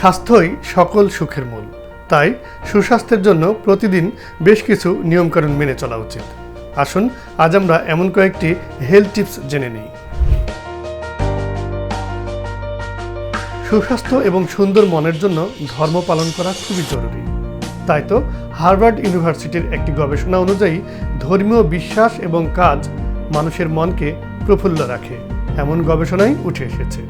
স্বাস্থ্যই সকল সুখের মূল। তাই সুস্বাস্থ্যের জন্য প্রতিদিন বেশ কিছু নিয়মকানুন মেনে চলা উচিত। আসুন, আজ আমরা এমন কয়েকটি হেলথ টিপস জেনে নিই। সুস্বাস্থ্য এবং সুন্দর মনের জন্য ধর্ম পালন করা খুবই জরুরি। তাই তো হার্ভার্ড ইউনিভার্সিটির একটি গবেষণা অনুযায়ী ধর্মীয় বিশ্বাস এবং কাজ মানুষের মনকে প্রফুল্ল রাখে। এমন গবেষণাই উঠে এসেছে।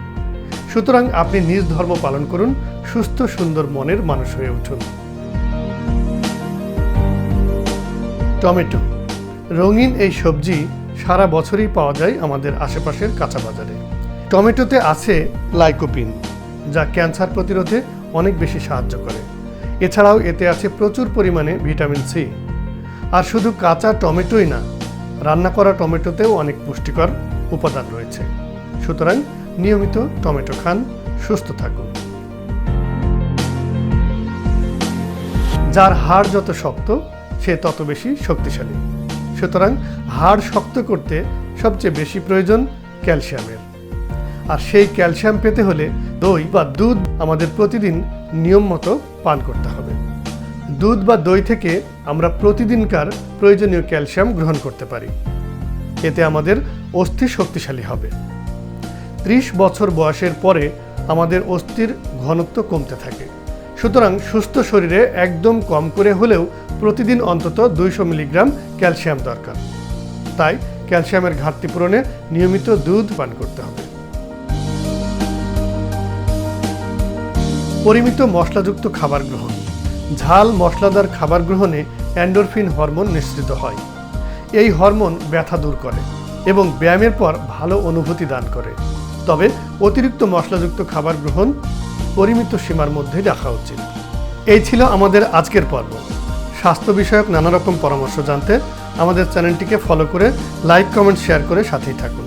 সুতরাং আপনি নিজ ধর্ম পালন করুন, সুস্থ, সুন্দর মনের মানুষ হয়ে উঠুন। টমেটো। রঙিন এই সবজি সারা বছরই পাওয়া যায় আমাদের আশেপাশের কাঁচা বাজারে। টমেটোতে আছে লাইকোপিন, যা ক্যান্সার প্রতিরোধে অনেক বেশি সাহায্য করে। এছাড়াও এতে আছে প্রচুর পরিমাণে ভিটামিন সি। আর শুধু কাঁচা টমেটোই না, রান্না করা টমেটোতেও অনেক পুষ্টিকর উপাদান রয়েছে। সুতরাং নিয়মিত টমেটো খান, সুস্থ থাকুন। যার হাড় যত শক্ত, সে তত বেশি শক্তিশালী। সুতরাং হাড় শক্ত করতে সবচেয়ে বেশি প্রয়োজন ক্যালসিয়ামের। আর সেই ক্যালসিয়াম পেতে হলে দই বা দুধ আমাদের প্রতিদিন নিয়ম মতো পান করতে হবে। দুধ বা দই থেকে আমরা প্রতিদিনকার প্রয়োজনীয় ক্যালসিয়াম গ্রহণ করতে পারি। এতে আমাদের অস্থি শক্তিশালী হবে। ত্রিশ বছর বয়সের পরে আমাদের অস্থির ঘনত্ব কমতে থাকে। সুতরাং সুস্থ শরীরে একদম কম করে হলেও প্রতিদিন অন্তত দুইশো মিলিগ্রাম ক্যালসিয়াম দরকার। তাই ক্যালসিয়ামের ঘাটতি পূরণে নিয়মিত দুধ পান করতে হবে। পরিমিত মশলাযুক্ত খাবার গ্রহণ। ঝাল মশলাদার খাবার গ্রহণে অ্যান্ডোরফিন হরমোন নিঃসৃত হয়। এই হরমোন ব্যথা দূর করে এবং ব্যায়ামের পর ভালো অনুভূতি দান করে। তবে অতিরিক্ত মশলাযুক্ত খাবার গ্রহণ পরিমিত সীমার মধ্যে রাখা উচিত। এই ছিল আমাদের আজকের পর্ব। স্বাস্থ্য বিষয়ক নানা রকম পরামর্শ জানতে আমাদের চ্যানেলটিকে ফলো করে লাইক, কমেন্ট, শেয়ার করে সাথেই থাকুন।